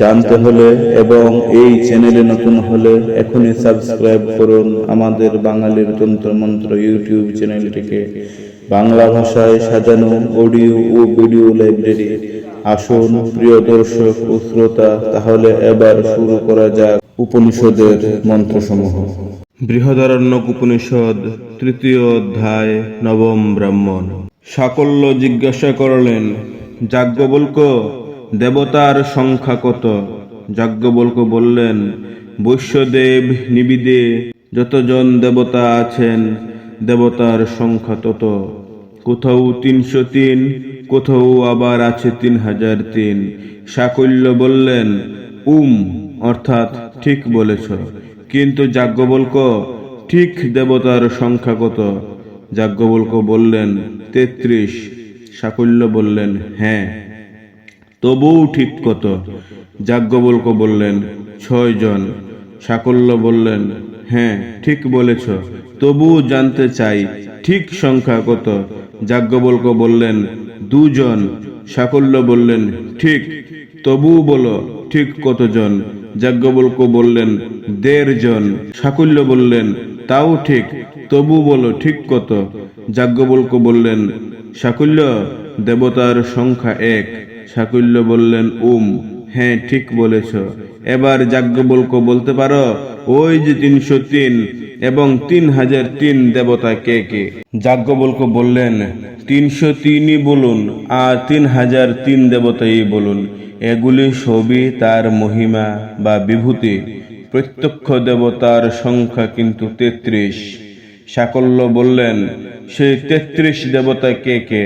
জানতে হলে এবং এই চ্যানেলে নতুন হলে এখনই সাবস্ক্রাইব করুন আমাদের বাঙালির তন্ত্রমন্ত্র ইউটিউব চ্যানেলটিকে। বাংলা ভাষায় সাজানো অডিও ও ভিডিও লাইব্রেরি। আসুন প্রিয় দর্শক ও শ্রোতা, তাহলে এবার শুরু করা যাক উপনিষদের মন্ত্রসমূহ। বৃহদারণ্যক উপনিষদ, তৃতীয় অধ্যায়, নবম ব্রাহ্মণ। সাকল্য জিজ্ঞাসা করলেন, যাজ্ঞবল্ক দেবতার সংখ্যা কত? যাজ্ঞবল্ক বললেন, বৈশ্যদেব নিবিদে, যতজন দেবতা আছেন, দেবতার সংখ্যা তত। কোথাও তিনশো তিন, কোথাও আবার আছে তিন হাজার তিন। সাকল্য বললেন, উম, অর্থাৎ ঠিক বলেছ। কিন্তু যাজ্ঞবল্ক, ঠিক দেবতার সংখ্যা কত? যাজ্ঞবল্ক বললেন, তেত্রিশ। সাকল্য বললেন হ্যাঁ। তবুও ঠিক কত। যাজ্ঞবল্ক বললেন, ছয় জন। সাকল্য বললেন হ্যাঁ ঠিক বলেছ। তবুও জানতে চাই, ঠিক সংখ্যা কত? যাজ্ঞবল্ক বললেন, দুজন। সাকল্য বললেন, ঠিক। তবুও বলো, ঠিক কতজন? যাজ্ঞবল্ক বললেন দেড় জন সাকল্য বললেন, তাও ঠিক। তবু বলো, ঠিক কত? যাজ্ঞবল্ক বললেন, সাকল্য, দেবতার সংখ্যা এক। সাকল্য বললেন, উম হ্যাঁ ঠিক বলেছ। এবার যাজ্ঞবল্ক বলতে পারো, ওই যে তিনশো তিন এবং তিন হাজার তিন দেবতা কে কে? যাজ্ঞবল্ক বললেন, তিনশো তিনই বলুন আর তিন হাজার তিন দেবতাই বলুন। এগুলি সবই তার মহিমা বা বিভূতি। প্রত্যক্ষ দেবতার সংখ্যা কিন্তু তেত্রিশ। সাকল্য বললেন, সেই তেত্রিশ দেবতা কে কে?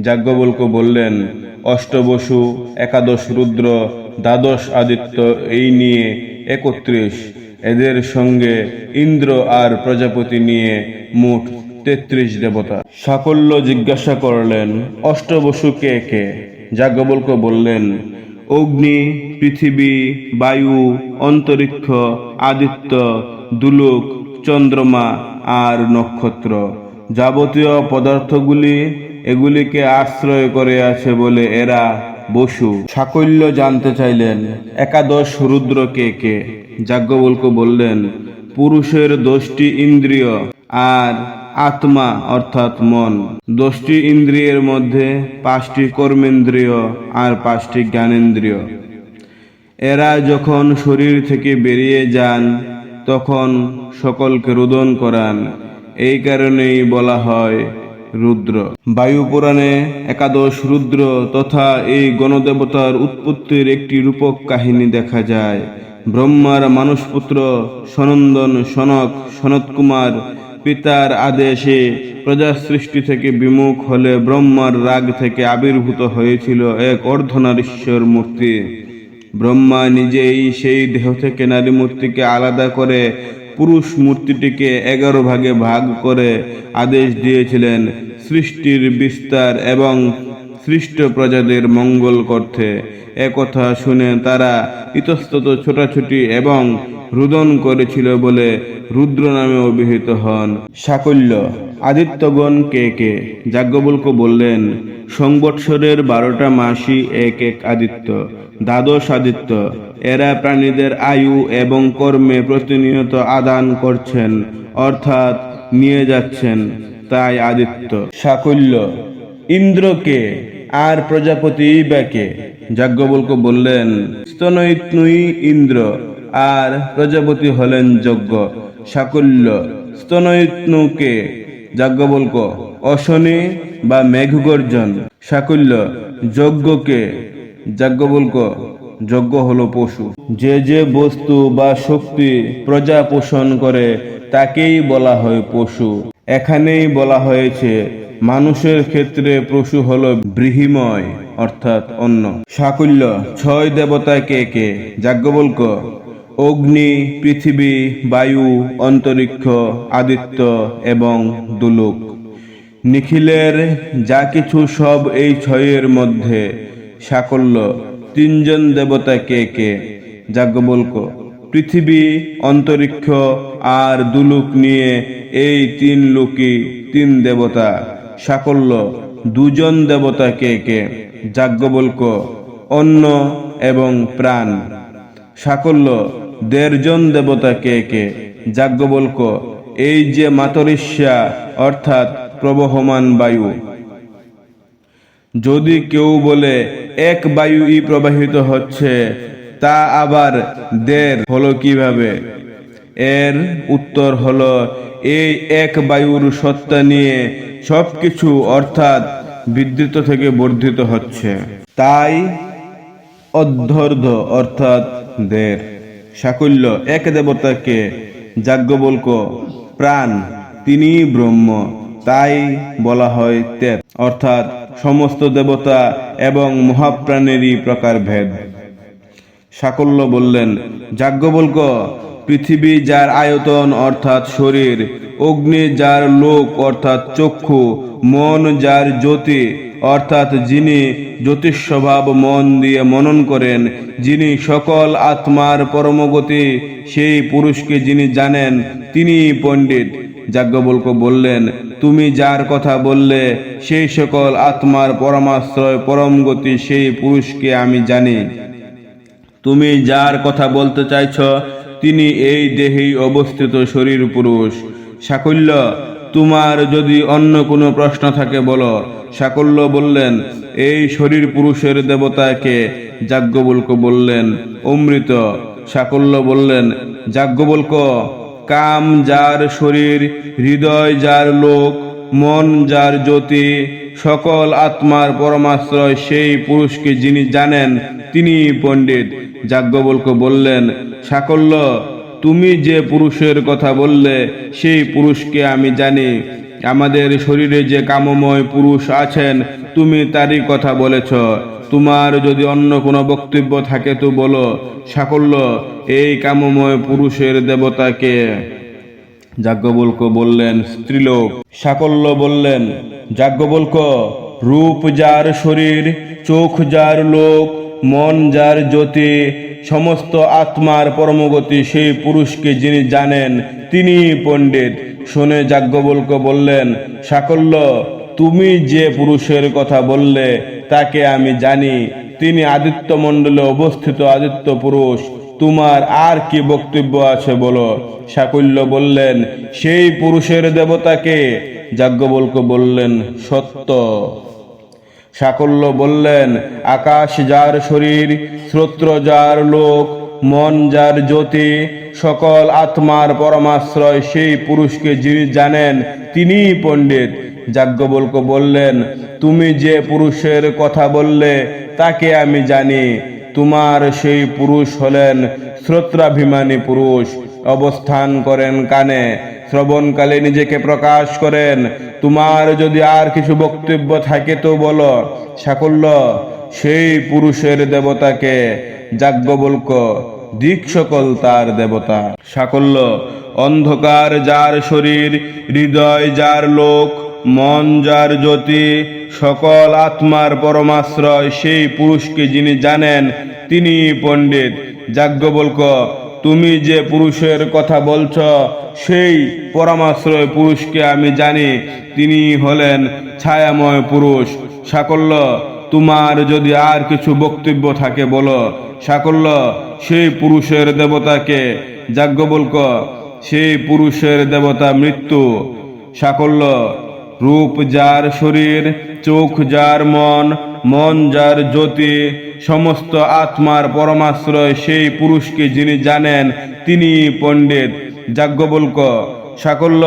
যাজ্ঞবল্ক বললেন অষ্টবসু, একাদশ রুদ্র, দ্বাদশ আদিত্য এই নিয়ে একত্রিশ। এদের সঙ্গে ইন্দ্র আর প্রজাপতি নিয়ে মোট তেত্রিশ দেবতা। সাকল্য জিজ্ঞাসা করলেন, অষ্টবসু কে কে? যাজ্ঞবল্ক বললেন, অগ্নি, পৃথিবী, বায়ু, অন্তরিক্ষ, আদিত্য, দুলোক, চন্দ্রমা আর নক্ষত্র। যাবতীয় পদার্থগুলি এগুলিকে আশ্রয় করে আছে বলে এরা বসু। সাকল্য জানতে চাইলেন, একাদশ রুদ্র কে কে? যাজ্ঞবল্ক বললেন, পুরুষের দশটি ইন্দ্রিয় আর আত্মা অর্থাৎ মন। দশটি ইন্দ্রিয়ের মধ্যে পাঁচটি কর্মেন্দ্রিয় আর পাঁচটি জ্ঞানেন্দ্রিয়। এরা যখন শরীর থেকে বেরিয়ে যান, তখন সকলকে রোদন করান। এই কারণেই বলা হয় রুদ্র। বায়ু পুরাণে একাদশ রুদ্র তথা এই গণদেবতার উৎপত্তির একটি রূপক কাহিনী দেখা যায়। ব্রহ্মার মানসপুত্র সনন্দন সনক সনত কুমার পিতার আদেশে প্রজা সৃষ্টি থেকে বিমুখ হলে ব্রহ্মার রাগ থেকে আবির্ভূত হয়েছিল এক অর্ধনারীশ্বর মূর্তি। ব্রহ্মা নিজেই সেই দেহ থেকে নারী মূর্তিকে আলাদা করে পুরুষ মূর্তিটিকে এগারো ভাগে ভাগ করে আদেশ দিয়েছিলেন সৃষ্টির বিস্তার এবং সৃষ্ট প্রজাদের মঙ্গল করতে। একথা শুনে তারা ইতস্তত ছোটাছুটি এবং রুদন করেছিল বলে রুদ্র নামে অভিহিত হন। সাকল্য, আদিত্যগণ কে কে? যাজ্ঞবল্ক বললেন সংবৎসরের বারোটা মাসই এক এক আদিত্য, দ্বাদশ আদিত্য। এরা প্রাণীদের আয়ু এবং কর্মে প্রতিনিয়ত আদান করছেন, অর্থাৎ নিয়ে যাচ্ছেন, তাই আদিত্য। সাকল্য ইন্দ্রকে আর প্রজাপতি ব্যাকে যাজ্ঞবল্ক বললেন স্তনয়িত্নুই ইন্দ্র, আর প্রজাপতি হলেন যজ্ঞ। সাকল্য স্তনয়িত্নুকে যাজ্ঞবল্ক অশনি বা মেঘগর্জন, সাকল্য, যজ্ঞকে, যাজ্ঞবল্ক, যজ্ঞ হলো পশু। যে যে বস্তু বা শক্তি প্রজা পোষণ করে, তাকেই বলা হয় পশু। এখানেই বলা হয়েছে, মানুষের ক্ষেত্রে পশু হলো বৃহিময় অর্থাৎ অন্য সাকুল্য, ছয় দেবতা কে কে? যাজ্ঞবল্ক, অগ্নি, পৃথিবী, বায়ু, অন্তরিক্ষ, আদিত্য এবং দুলুক। নিখিলের যা কিছু সব এই ছয়ের মধ্যে। সাকল্য, তিনজন দেবতা কে কে? যাজ্ঞবল্ক, পৃথিবী, অন্তরিক্ষ আর দুলুক নিয়ে এই তিন লোকই তিন দেবতা। সাকল্য, দুজন দেবতা কে কে? যাজ্ঞবল্ক, অন্ন এবং প্রাণ। সাকল্য, দেড়জন দেবতা কে কে? যাজ্ঞবল্ক, এই যে মাতরিষ্যা, অর্থাৎ প্রবহমান বায়ু। যদি কেউ বলে, এক বায়ুই প্রবাহিত হচ্ছে তা আবার দের হলো কীভাবে? এর উত্তর হলো, এই এক বায়ুর সত্তা নিয়ে সবকিছু অর্থাৎ বিদ্যুৎ থেকে বর্ধিত হচ্ছে। তাই অধ্যর্ধ অর্থাৎ দের সাকুল্য, এক দেবতাকে যাজ্ঞবল্ক, প্রাণ তিনি ব্রহ্ম। তাই বলা হয় তেত অর্থাৎ সমস্ত দেবতা এবং মহাপ্রাণেরই প্রকারভেদ সাকল্য বললেন, যাজ্ঞবল্ক, পৃথিবী যার আয়তন, অর্থাৎ শরীর, অগ্নি যার লোক, অর্থাৎ চক্ষু, মন যার জ্যোতি, অর্থাৎ যিনি জ্যোতিষ স্বভাব মন দিয়ে মনন করেন, যিনি সকল আত্মার পরমগতি, সেই পুরুষকে যিনি জানেন তিনি পণ্ডিত। যাজ্ঞবল্ক বললেন তুমি যার কথা বললে সেই সকল আত্মার পরমাশ্রয়, পরম গতি সেই পুরুষকে আমি জানি। তুমি যার কথা বলতে চাইছ, তিনি এই দেহেই অবস্থিত শরীর পুরুষ। সাকল্য, তোমার যদি অন্য কোনো প্রশ্ন থাকে বলো। সাকল্য বললেন, এই শরীর পুরুষের দেবতাকে যাজ্ঞবল্ক বললেন, অমৃত। সাকল্য বললেন, যাজ্ঞবল্ক। কাম যার শরীর, হৃদয় যার লোক, মন যার জ্যোতি, সকল আত্মার পরমাশ্রয় সেই পুরুষকে যিনি জানেন তিনি পণ্ডিত। যাজ্ঞবল্ক বললেন, সাকল্য, তুমি যে পুরুষের কথা বললে, সেই পুরুষকে আমি জানি। আমাদের শরীরে যে কামময় পুরুষ আছেন তুমি তারই কথা বলেছ। তোমার যদি অন্য কোনো বক্তব্য থাকে তো বলো, সাকল্য, এই কামময় পুরুষের দেবতাকে। যাজ্ঞবল্ক বললেন, স্ত্রীলোক, সাকল্য বললেন, যাজ্ঞবল্ক, রূপ যার শরীর, চোখ যার লোক, মন যার জ্যোতি, সমস্ত আত্মার পরমগতি সেই পুরুষকে যিনি জানেন তিনি পণ্ডিত। শুনে যাজ্ঞবল্ক বললেন, সাকল্য তুমি যে পুরুষের কথা বললে, তাকে আমি জানি। তিনি আদিত্য মণ্ডলে অবস্থিত আদিত্য পুরুষ। তোমার আর কি বক্তব্য আছে বলো? সাকুল্য বললেন, সেই পুরুষের দেবতাকে। যাজ্ঞবল্ক বললেন, সত্য। সাকল্য বললেন, আকাশ যার শরীর, শ্রোত্র যার লোক, মন যার জ্যোতি, সকল আত্মার পরমাশ্রয় সেই পুরুষকে যিনি জানেন, তিনিই পণ্ডিত। যাজ্ঞবল্ক বললেন, তুমি যে পুরুষের কথা বললে, তাকে আমি জানি। তোমার সেই পুরুষ হলেন শ্রোত্রাভিমানী পুরুষ। অবস্থান করেন কানে, শ্রবণকালে নিজেকে প্রকাশ করেন। তোমার যদি আর কিছু বক্তব্য থাকে তো বলো। সাকল্য, সেই পুরুষের দেবতাকে। যাজ্ঞবল্ক দিক সকল তার দেবতা। সাকল্য, অন্ধকার যার শরীর, হৃদয় যার লোক মন যার জ্যোতি, সকল আত্মার পরমাশ্রয়, সেই পুরুষকে যিনি জানেন তিনি পণ্ডিত। যাজ্ঞবল্ক, তুমি যে পুরুষের কথা বলছ, সেই পরমাশ্রয় পুরুষকে আমি জানি, তিনি হলেন ছায়াময় পুরুষ। সাকল্য, তোমার যদি আর কিছু বক্তব্য থাকে বলো। সাকল্য, সেই পুরুষের দেবতাকে। যাজ্ঞবল্ক, সেই পুরুষের দেবতা মৃত্যু। সাকল্য রূপ যার শরীর, চোখ যার মন মন যার জ্যোতি, সমস্ত আত্মার পরমাশ্রয় সেই পুরুষকে যিনি জানেন তিনি পণ্ডিত। যাজ্ঞবল্ক, সাকল্য,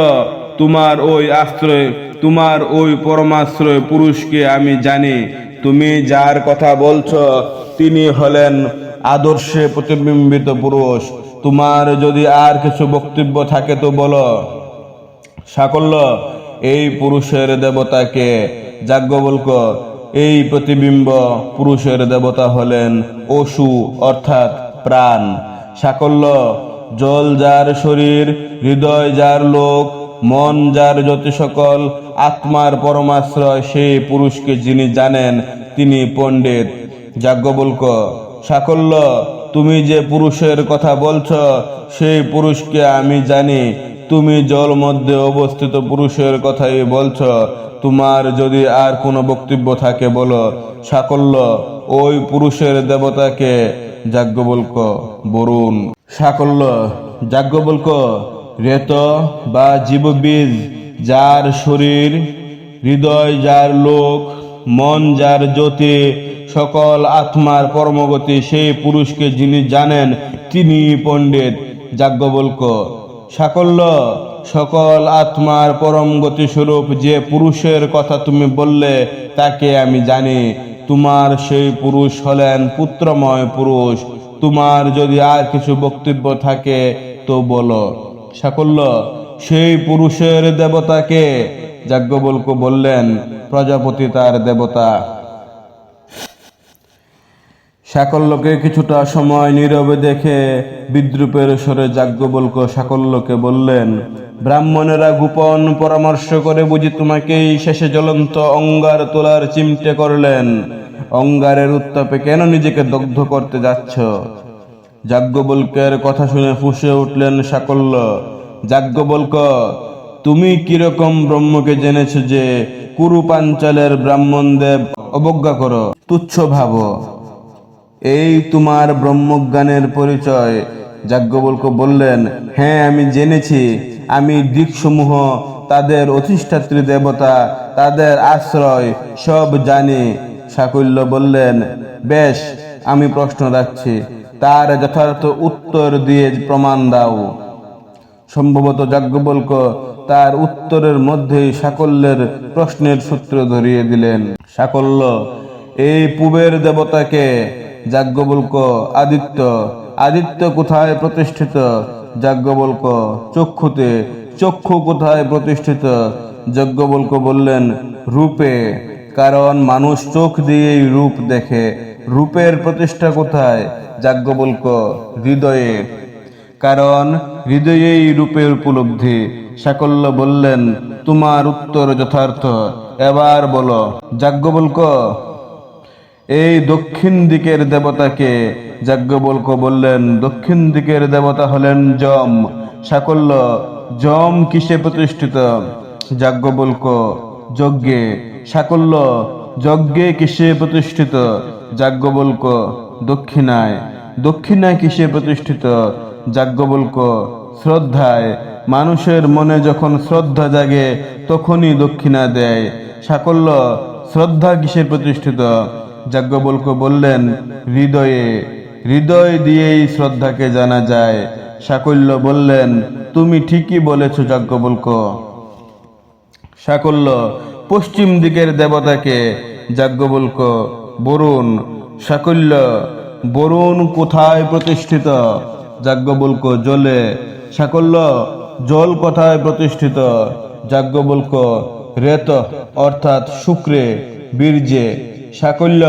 তোমার ওই আশ্রয়, তোমার ওই পরমাশ্রয় পুরুষকে আমি জানি। তুমি যার কথা বলছো, তিনি হলেন আদর্শে প্রতিবিম্বিত পুরুষ। তোমার যদি আর কিছু বক্তব্য থাকে তো বলো। সাকল্য এই পুরুষের দেবতাকে যাজ্ঞবল্ক এই প্রতিবিম্ব পুরুষের দেবতা হলেন অসু, অর্থাৎ প্রাণ। সাকল্য, জল যার শরীর, হৃদয় যার লোক, মন যার জ্যোতি সকল, আত্মার পরমাশ্রয় সেই পুরুষকে যিনি জানেন, তিনি পণ্ডিত। যাজ্ঞবল্ক সাকল্য, তুমি যে পুরুষের কথা বলছ, সেই পুরুষকে আমি জানি তুমি জল মধ্যে অবস্থিত পুরুষের কথাই বলছ। তোমার যদি আর কোনো বক্তব্য থাকে বলো। সাকল্য, ওই পুরুষের দেবতাকে যাজ্ঞবল্ক, বরুণ। সাকল্য, যাজ্ঞবল্ক, রেত বা জীববীজ, যার শরীর, হৃদয় যার লোক, মন যার জ্যোতি, সকল আত্মার পরমগতি সেই পুরুষকে যিনি জানেন তিনি পণ্ডিত যাজ্ঞবল্ক। সাকল্য, সকল আত্মার পরম গতি স্বরূপ যে পুরুষের কথা তুমি বললে, তাকে আমি জানি। তোমার সেই পুরুষ হলেন পুত্রময় পুরুষ। তোমার যদি আর কিছু বক্তব্য থাকে, তো বলো। সাকল্য, সেই পুরুষের দেবতাকে যাজ্ঞবল্ক বললেন, প্রজাপতি তার দেবতা। সাকল্যকে কিছুটা সময় নীরবে দেখে বিদ্রুপের স্বরে যাজ্ঞবল্ক সাকল্যকে বললেন, ব্রাহ্মণেরা গোপন পরামর্শ করে বুঝি তোমাকেই শেষে জ্বলন্ত অঙ্গার তোলার চিমটে করলেন। অঙ্গারের উত্তাপে কেন নিজেকে দগ্ধ করতে যাচ্ছ? যাজ্ঞবল্কের কথা শুনে ফুঁসে উঠলেন সাকল্য। যাজ্ঞবল্ক, তুমি কীরকম ব্রহ্মকে জেনেছ যে কুরুপাঞ্চলের ব্রাহ্মণদেব অবজ্ঞা করো? তুচ্ছ ভাবো। এই তোমার ব্রহ্মজ্ঞানের পরিচয়। যাজ্ঞবল্ক বললেন হ্যাঁ আমি জেনেছি। আমি দিকসমূহ, তাদের অধিষ্ঠাত্রী দেবতা, তাদের আশ্রয়, সব জানি। সাকল্য বললেন, বেশ, আমি প্রশ্ন রাখছি। তার যথার্থ উত্তর দিয়ে প্রমাণ দাও। সম্ভবত যাজ্ঞবল্ক তার উত্তরের মধ্যেই সাকল্যের প্রশ্নের সূত্র ধরিয়ে দিলেন। সাকল্য, এই পূবের দেবতাকে যাজ্ঞবল্ক, আদিত্য। আদিত্য কোথায় প্রতিষ্ঠিত? যাজ্ঞবল্ক, চক্ষুতে। চক্ষু কোথায় প্রতিষ্ঠিত? যজ্ঞবল্ক বললেন, রূপে। কারণ মানুষ চোখ দিয়েই রূপ দেখে। রূপের প্রতিষ্ঠা কোথায়? যাজ্ঞবল্ক, হৃদয়ে। কারণ হৃদয়েই রূপের উপলব্ধি। সাকল্য বললেন, তোমার উত্তর যথার্থ। এবার বলো, যাজ্ঞবল্ক এই দক্ষিণ দিকের দেবতাকে যাজ্ঞবল্ক বললেন, দক্ষিণ দিকের দেবতা হলেন যম। সাকল্য, যম কিসে প্রতিষ্ঠিত? যাজ্ঞবল্ক, যজ্ঞে। সাকল্য, যজ্ঞে কিসে প্রতিষ্ঠিত? যাজ্ঞবল্ক, দক্ষিণায়। দক্ষিণায় কিসে প্রতিষ্ঠিত? যাজ্ঞবল্ক, শ্রদ্ধায়। মানুষের মনে যখন শ্রদ্ধা জাগে, তখনই দক্ষিণা দেয়। সাকল্য, শ্রদ্ধা কিসে প্রতিষ্ঠিত? যাজ্ঞবল্ক বললেন, হৃদয়ে, হৃদয় দিয়েই শ্রদ্ধাকে জানা যায়। সাকল্য বললেন, তুমি ঠিকই বলেছ যাজ্ঞবল্ক সাকল্য, পশ্চিম দিকের দেবতাকে যাজ্ঞবল্ক বরুণ। সাকল্য, বরুণ কোথায় প্রতিষ্ঠিত? যাজ্ঞবল্ক জলে সাকল্য, জল কোথায় প্রতিষ্ঠিত? যাজ্ঞবল্ক রেত, অর্থাৎ শুক্রে, বীর্যে। সাকল্য,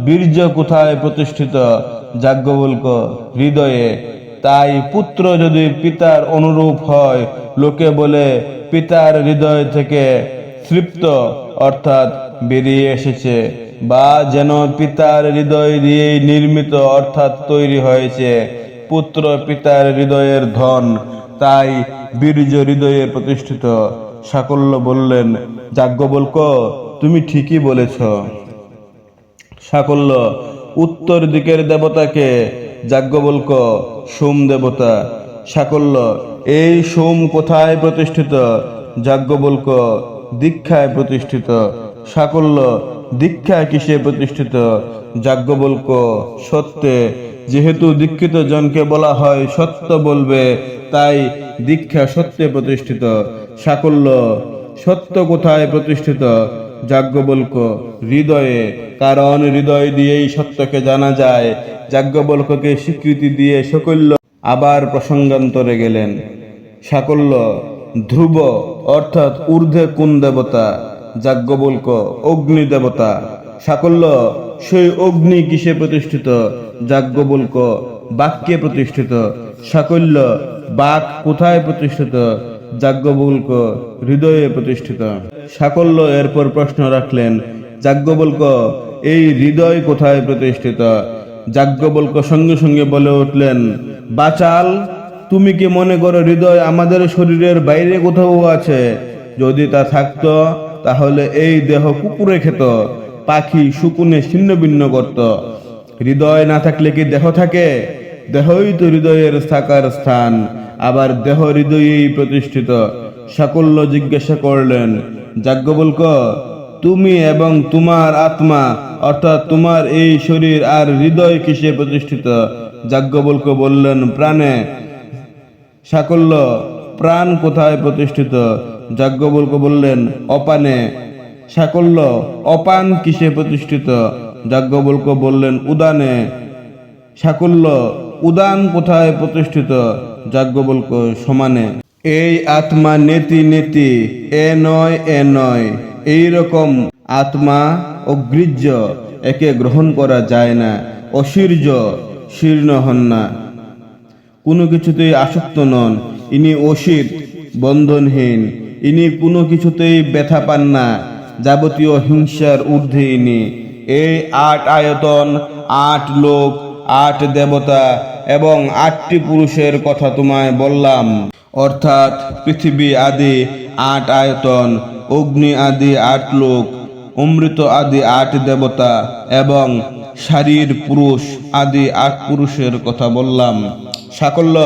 বীর্য কোথায় প্রতিষ্ঠিত? যাজ্ঞবল্ক, হৃদয়ে, তাই পুত্র যদি পিতার অনুরূপ হয়, লোকে বলে পিতার হৃদয় থেকে তৃপ্ত, অর্থাৎ বেরিয়ে এসেছে, বা যেন পিতার হৃদয় দিয়েই নির্মিত, অর্থাৎ তৈরি হয়েছে। পুত্র পিতার হৃদয়ের ধন, তাই বীর্য হৃদয়ে প্রতিষ্ঠিত। সাকল্য বললেন, যাজ্ঞবল্ক, তুমি ঠিকই বলেছ। সাকল্য উত্তর দিকের দেবতাকে যাজ্ঞবল্ক, সোম দেবতা সাকল্য এই সোম কোথায় প্রতিষ্ঠিত? যাজ্ঞবল্ক, দীক্ষায় প্রতিষ্ঠিত। সাকল্য দীক্ষা কিসে প্রতিষ্ঠিত? যাজ্ঞবল্ক, সত্যে, যেহেতু দীক্ষিত জনকে বলা হয় সত্য বলবে, তাই দীক্ষা সত্যে প্রতিষ্ঠিত। সাকল্য সত্য কোথায় প্রতিষ্ঠিত? যাজ্ঞবল্ক হৃদয়ে, কারণ হৃদয় দিয়েই সত্যকে জানা যায়। যাজ্ঞবল্ককে স্বীকৃতি দিয়ে সকল্য আবার প্রসঙ্গান্তরে গেলেন। সাকল্য, ধ্রুব, অর্থাৎ ঊর্ধ্বে কোন দেবতা? যাজ্ঞবল্ক, অগ্নি দেবতা। সাকল্য, সেই অগ্নি কিসে প্রতিষ্ঠিত? যাজ্ঞবল্ক, বাক্যে প্রতিষ্ঠিত। সাকল্য, বাক কোথায় প্রতিষ্ঠিত? যাজ্ঞবল্ক হৃদয়ে প্রতিষ্ঠিত। সাকল্য এরপর প্রশ্ন রাখলেন যাজ্ঞবল্ক এই হৃদয় কোথায় প্রতিষ্ঠিত? যাজ্ঞবল্ক সঙ্গে সঙ্গে বলে উঠলেন, বাচাল, তুমি কি মনে করো হৃদয় আমাদের শরীরের বাইরে কোথাও আছে? যদি তা থাকত, তাহলে এই দেহ কুকুরে খেত, পাখি শুকুনে ছিন্ন ভিন্ন করত। হৃদয় না থাকলে কি দেহ থাকে? দেহই তো হৃদয়ের থাকার স্থান। আবার দেহ হৃদয়েই প্রতিষ্ঠিত। সাকল্য জিজ্ঞাসা করলেন, যাজ্ঞবল্ক, তুমি এবং তোমার আত্মা, অর্থাৎ তোমার এই শরীর আর হৃদয় কিসে প্রতিষ্ঠিত? যাজ্ঞবল্ক বললেন, প্রাণে। সাকল্য, প্রাণ কোথায় প্রতিষ্ঠিত? যাজ্ঞবল্ক বললেন, অপানে। সাকল্য, অপান কিসে প্রতিষ্ঠিত? যাজ্ঞবল্ক বললেন, উদানে। সাকল্য, উদান কোথায় প্রতিষ্ঠিত? যাজ্ঞবল্ক সমানে। এই আত্মা নেতি নেতি, এ নয় এ নয়। এই রকম আত্মা অগ্রিজ্য একে গ্রহণ করা যায় না অশীর্য শীর্ণ হন না। কোনো কিছুতেই আসক্ত নন, ইনি অসিত বন্ধনহীন। ইনি কোনো কিছুতেই ব্যথা পান না, যাবতীয় হিংসার ঊর্ধ্বে ইনি। এই আট আয়তন, আট লোক, আট দেবতা এবং আটটি পুরুষের কথা তোমায় বললাম। অর্থাৎ পৃথিবী আদি আট আয়তন, অগ্নি আদি আট লোক, অমৃত আদি আট দেবতা এবং শারীর পুরুষ আদি আট পুরুষের কথা বললাম। সাকল্য,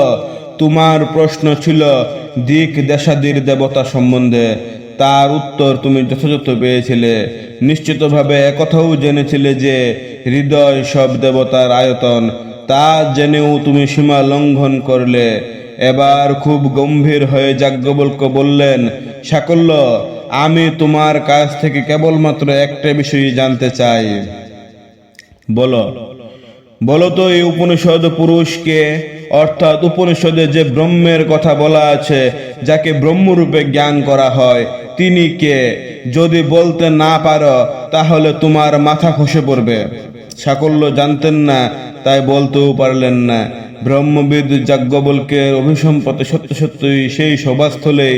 তোমার প্রশ্ন ছিল দিক দেশাদির দেবতা সম্বন্ধে। তার উত্তর তুমি যথাযথ পেয়েছিলে। নিশ্চিতভাবে একথাও জেনেছিলে যে হৃদয় সব দেবতার আয়তন তা জেনেও তুমি সীমা লঙ্ঘন করলে। এবার খুব গম্ভীর হয়ে যাজ্ঞবল্ক বললেন, সাকল্য, আমি তোমার কাছ থেকে কেবলমাত্র একটা বিষয় জানতে চাই। বলো বলো তো এই উপনিষদ পুরুষকে, অর্থাৎ উপনিষদে যে ব্রহ্মের কথা বলা আছে, যাকে ব্রহ্মরূপে জ্ঞান করা হয়, তিনি কে? যদি বলতে না পারো, তাহলে তোমার মাথা খসে পড়বে। সাকল্য জানতেন না তাই বলতেও পারলেন না। ব্রহ্মবিদ যাজ্ঞবল্কের অভিসম্পতে সত্য সত্যই সেই সভাস্থলে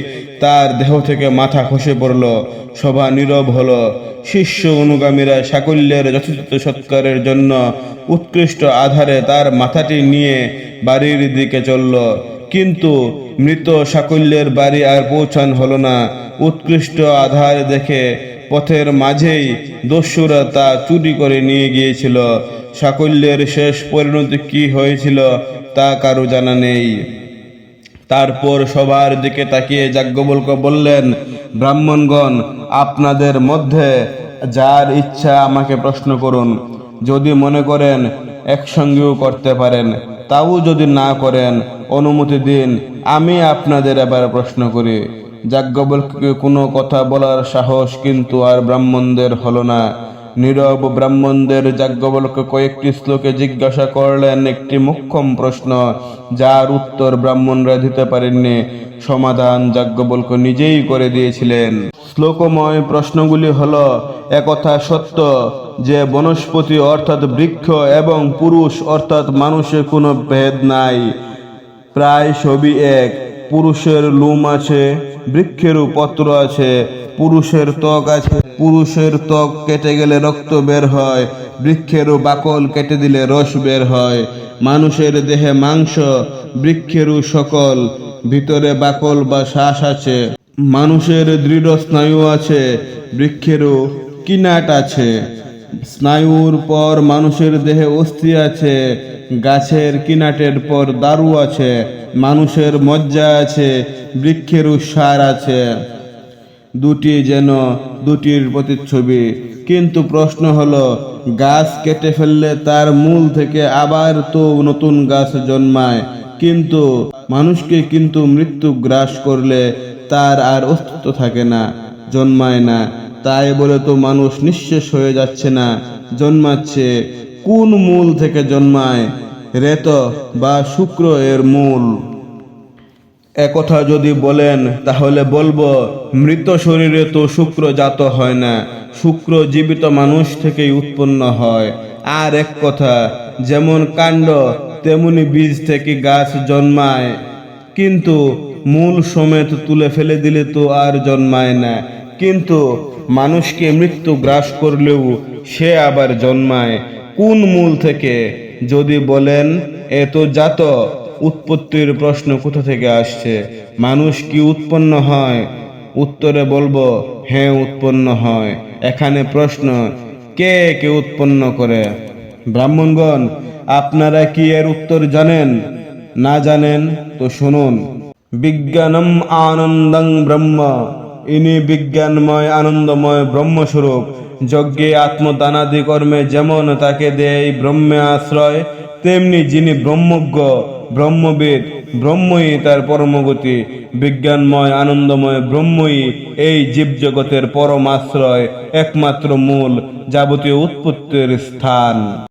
তার দেহ থেকে মাথা খসে পড়ল, সভা নীরব হল। শিষ্য অনুগামীরা সাকল্যের যথাযথ সৎকারের জন্য উৎকৃষ্ট আধারে তার মাথাটি নিয়ে বাড়ির দিকে চলল। কিন্তু মৃত সাকল্যের বাড়ি আর পৌঁছান হল না। উৎকৃষ্ট আধার দেখে পথের মাঝেই দস্যুরা তা চুরি করে নিয়ে গিয়েছিল। সাকল্যের শেষ পরিণতি কি হয়েছিল তা কারও জানা নেই। তারপর সবার দিকে তাকিয়ে যাজ্ঞবল্ক বললেন, ব্রাহ্মণগণ, আপনাদের মধ্যে যার ইচ্ছা আমাকে প্রশ্ন করুন। যদি মনে করেন, একসঙ্গেও করতে পারেন। তাও যদি না করেন, অনুমতি দিন, আমি আপনাদের এবার প্রশ্ন করি। যাজ্ঞবল্ককে কোনো কথা বলার সাহস কিন্তু আর ব্রাহ্মণদের হলো না। নীরব ব্রাহ্মণদের যাজ্ঞবল্ক কয়েকটি শ্লোকে জিজ্ঞাসা করলেন একটি মুখ্যম প্রশ্ন, যার উত্তর ব্রাহ্মণরা দিতে পারেননি। সমাধান যাজ্ঞবল্ক নিজেই করে দিয়েছিলেন। শ্লোকময় প্রশ্নগুলি হল, একথা সত্য যে বনস্পতি অর্থাৎ বৃক্ষ এবং পুরুষ অর্থাৎ মানুষে কোনো ভেদ নাই। প্রায় সবই এক। পুরুষের লুম আছে বৃক্ষেরও পত্র আছে, পুরুষের ত্বক আছে, পুরুষের ত্বক কেটে গেলে রক্ত বের হয় বৃক্ষেরও বাকল কেটে দিলে রস বের হয়। মানুষের দেহে মাংস, বৃক্ষেরও সকল, ভিতরে বাকল বা শ্বাস আছে। মানুষের দৃঢ় স্নায়ু আছে, বৃক্ষেরও কিনাট আছে। স্নায়ুর পর মানুষের দেহে অস্থি আছে, গাছের কিনাটের পর দারু আছে, মানুষের মজ্জা আছে, বৃক্ষের সার আছে। দুটি যেন দুটির প্রতিচ্ছবি। কিন্তু প্রশ্ন হলো, গাছ কেটে ফেললে তার মূল থেকে আবার তো নতুন গাছ জন্মায়। কিন্তু মানুষকে কিন্তু মৃত্যু গ্রাস করলে তার আর অস্তিত্ব থাকে না, জন্মায় না। তাই বলে তো মানুষ নিঃশেষ হয়ে যাচ্ছে না, জন্মাচ্ছে। কোন মূল থেকে জন্মায়? রেত বা শুক্র এর মূল। একথা যদি বলেন, তাহলে বলব, মৃত শরীরে তো শুক্র জাত হয় না। শুক্র জীবিত মানুষ থেকেই উৎপন্ন হয়। আর এক কথা, যেমন কাণ্ড, তেমনি বীজ থেকে গাছ জন্মায়। কিন্তু মূল সমেত তুলে ফেলে দিলে তো আর জন্মায় না। কিন্তু মানুষকে মৃত্যু গ্রাস করলেও সে আবার জন্মায়। কোন মূল থেকে? যদি বলেন এত জাত উৎপত্তির প্রশ্ন কোথা থেকে আসছে? মানুষ কি উৎপন্ন হয়? উত্তরে বলব হ্যাঁ উৎপন্ন হয়। এখানে প্রশ্ন, কে কে উৎপন্ন করে? ব্রাহ্মণগণ, আপনারা কি এর উত্তর জানেন? না জানেন, তো শুনুন। বিজ্ঞানম আনন্দং ব্রহ্ম। ইনি বিজ্ঞানময়, আনন্দময়, ব্রহ্মস্বরূপ। যজ্ঞে আত্মদানাদি কর্মে যেমন তাকে দেয় ব্রহ্মে আশ্রয়, তেমনি যিনি ব্রহ্মজ্ঞ, ব্রহ্মবিদ, ব্রহ্মই তার পরমগতি। বিজ্ঞানময়, আনন্দময়, ব্রহ্মই এই জীবজগতের পরম আশ্রয়, একমাত্র মূল যাবতীয় উৎপত্তির স্থান।